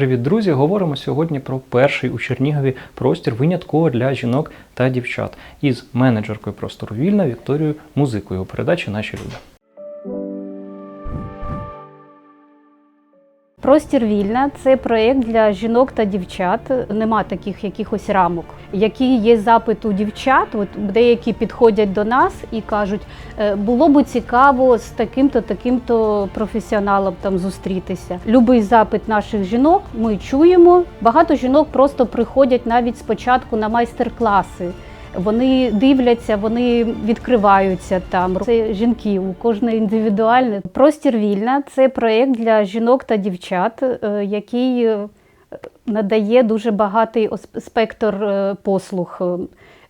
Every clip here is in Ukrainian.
Привіт, друзі! Говоримо сьогодні про перший у Чернігові простір винятково для жінок та дівчат із менеджеркою простору вільна Вікторією Музикою у передачі Наші люди. Простір вільна це проєкт для жінок та дівчат. Нема таких якихось рамок. Які є запит у дівчат, от деякі підходять до нас і кажуть, «Е, було б цікаво з таким-то, таким-то професіоналом там зустрітися. Любий запит наших жінок ми чуємо. Багато жінок просто приходять навіть спочатку на майстер-класи. Вони дивляться, вони відкриваються там. Це жінки, у кожної індивідуальне. Простір вільна це проєкт для жінок та дівчат, е, який надає дуже багатий спектр е, послуг. е,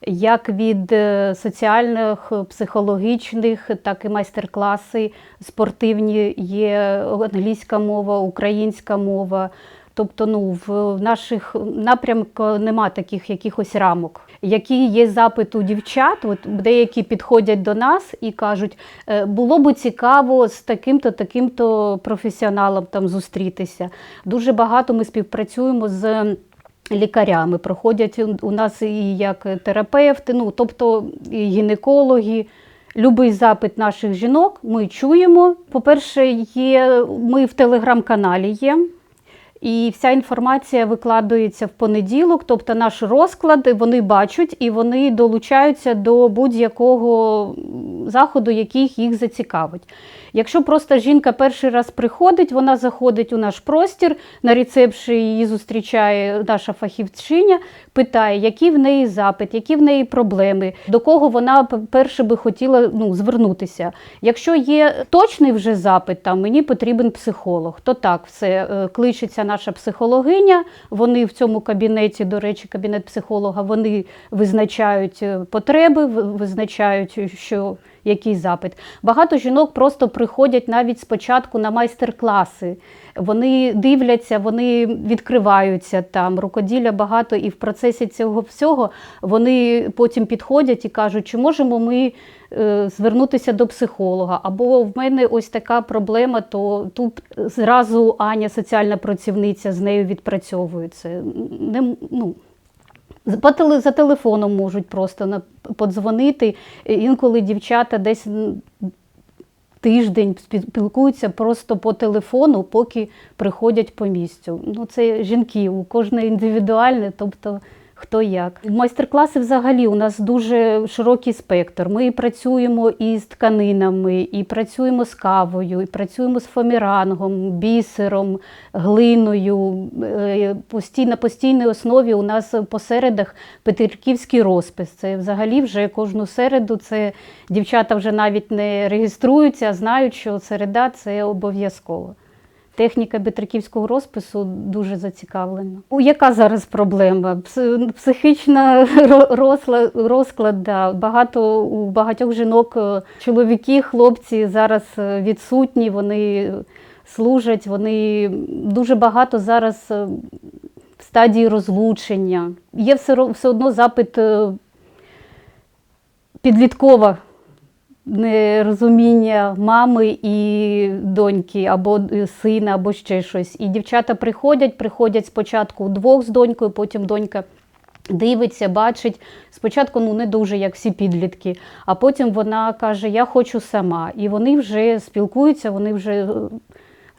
Як від е, соціальних, психологічних, так і майстер-класи спортивні є англійська мова, українська мова. Тобто, ну в наших напрямках нема таких якихось рамок. Які є запит у дівчат, от деякі підходять до нас і кажуть, «Е, було б цікаво з таким-то, таким-то професіоналом там зустрітися. Дуже багато ми співпрацюємо з. Лікарями проходять у нас і як терапевти, ну тобто і гінекологи. Любий запит наших жінок ми чуємо. По-перше, є ми в телеграм-каналі є. І вся інформація викладається в понеділок, тобто наш розклад вони бачать і вони долучаються до будь-якого заходу, який їх зацікавить. Якщо просто жінка перший раз приходить, вона заходить у наш простір, на рецепші її зустрічає наша фахівчиня, питає, який в неї запит, які в неї проблеми, до кого вона перше би хотіла ну, звернутися. Якщо є точний вже запит, там мені потрібен психолог, то так, все е, кличеться наша психологиня. Вони в цьому кабінеті, до речі, кабінет психолога, вони визначають е, потреби, визначають, що який запит. Багато жінок просто приходять навіть спочатку на майстер-класи. Вони дивляться, вони відкриваються там, рукоділля багато, і в процесі цього всього вони потім підходять і кажуть, чи можемо ми е, звернутися до психолога. Або в мене ось така проблема, то тут зразу Аня, соціальна працівниця, з нею відпрацьовує це. Не, ну, за телефоном можуть просто подзвонити. Інколи дівчата десь тиждень спілкуються просто по телефону, поки приходять по місцю. Ну, це жінки, у кожної індивідуальне, тобто хто як. Майстер-класи взагалі у нас дуже широкий спектр. Ми працюємо із тканинами, і працюємо з кавою, і працюємо з фомірангом, бісером, глиною. Е, На постійній основі у нас по середах петриківський розпис. Це взагалі вже кожну середу. Це дівчата вже навіть не реєструються, а знають, що середа це обов'язково. Техніка бітриківського розпису дуже зацікавлена. У яка зараз проблема? Психічна ро- розклад. Да. Багато у багатьох жінок е, чоловіки, хлопці зараз е, відсутні, вони служать, вони дуже багато зараз е, в стадії розлучення. Є все, все одно запит підліткова нерозуміння мами і доньки, або сина, або ще щось. І дівчата приходять, приходять спочатку вдвох з донькою, потім донька. Дивиться, бачить спочатку ну не дуже як всі підлітки, а потім вона каже: Я хочу сама. І вони вже спілкуються, вони вже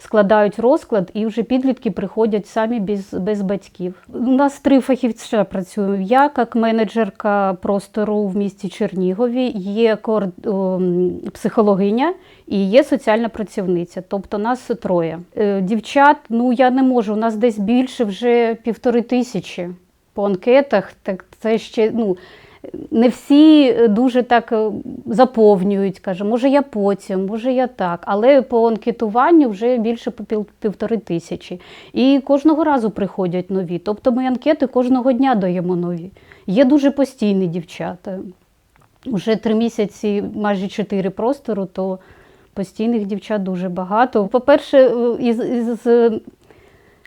складають розклад, і вже підлітки приходять самі без, без батьків. У нас три фахівця працюють. Я, як менеджерка простору в місті Чернігові, є психологиня і є соціальна працівниця. Тобто нас троє. Е, Дівчат, ну я не можу, у нас десь більше вже півтори тисячі по анкетах. Так це ще ну. Не всі дуже так е, заповнюють, каже, може я потім, може я так. Але по анкетуванню вже більше півтори тисячі. І кожного разу приходять нові. Тобто ми анкети кожного дня даємо нові. Є дуже постійні дівчата. Уже три місяці, майже чотири простору, то постійних дівчат дуже багато. По-перше, е, із, із,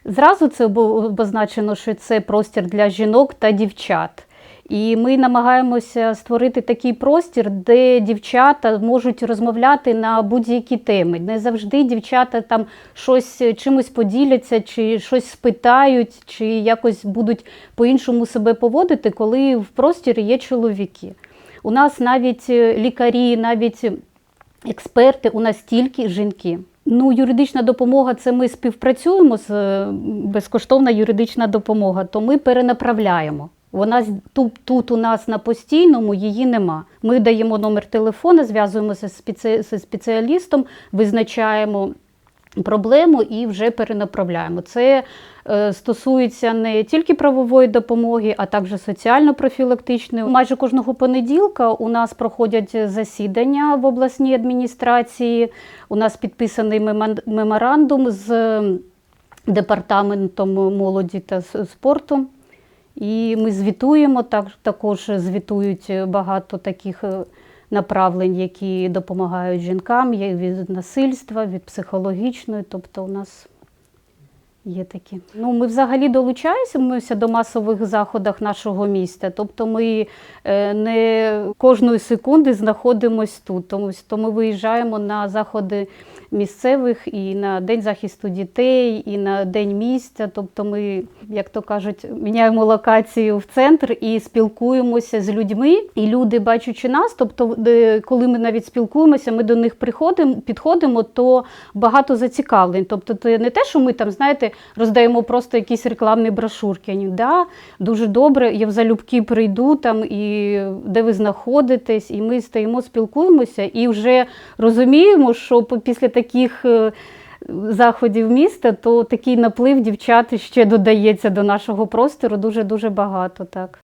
зразу це обозначено, що це простір для жінок та дівчат. І ми намагаємося створити такий простір, де дівчата можуть розмовляти на будь-які теми. Не завжди дівчата там щось е, чимось поділяться, чи щось спитають, чи якось будуть по-іншому себе поводити, коли в просторі є чоловіки. У нас навіть е, лікарі, навіть експерти, у нас тільки жінки. Ну, юридична допомога це ми співпрацюємо з е, безкоштовна юридична допомога, то ми перенаправляємо. Вона тут, тут у нас на постійному її нема. Ми даємо номер телефона, зв'язуємося з спеціалістом, визначаємо проблему і вже перенаправляємо. Це е, стосується не тільки правової допомоги, а також соціально-профілактичної. Майже кожного понеділка у нас проходять засідання в обласній адміністрації. У нас підписаний меморандум з департаментом молоді та спорту. І ми звітуємо, так, також звітують багато таких е, направлень, які допомагають жінкам від насильства, від психологічної. Тобто у нас є такі. Ну, ми взагалі долучаємося до масових заходах нашого міста. Тобто ми е, не кожної секунди знаходимося тут. Тому, то ми виїжджаємо на заходи місцевих і на День захисту дітей, і на День місця. Тобто ми, як то кажуть, міняємо локацію в центр і спілкуємося з людьми. І люди, бачачи нас, тобто, коли ми навіть спілкуємося, ми до них приходимо, підходимо, то багато зацікавлень. Тобто, це не те, що ми там, знаєте, роздаємо просто якісь рекламні брошурки. Вони, да, дуже добре, я в залюбки прийду там, і де ви знаходитесь, і ми стоїмо, спілкуємося, і вже розуміємо, що після таких. Е, Заходів міста, то такий наплив дівчат ще додається до нашого простору дуже дуже багато. Так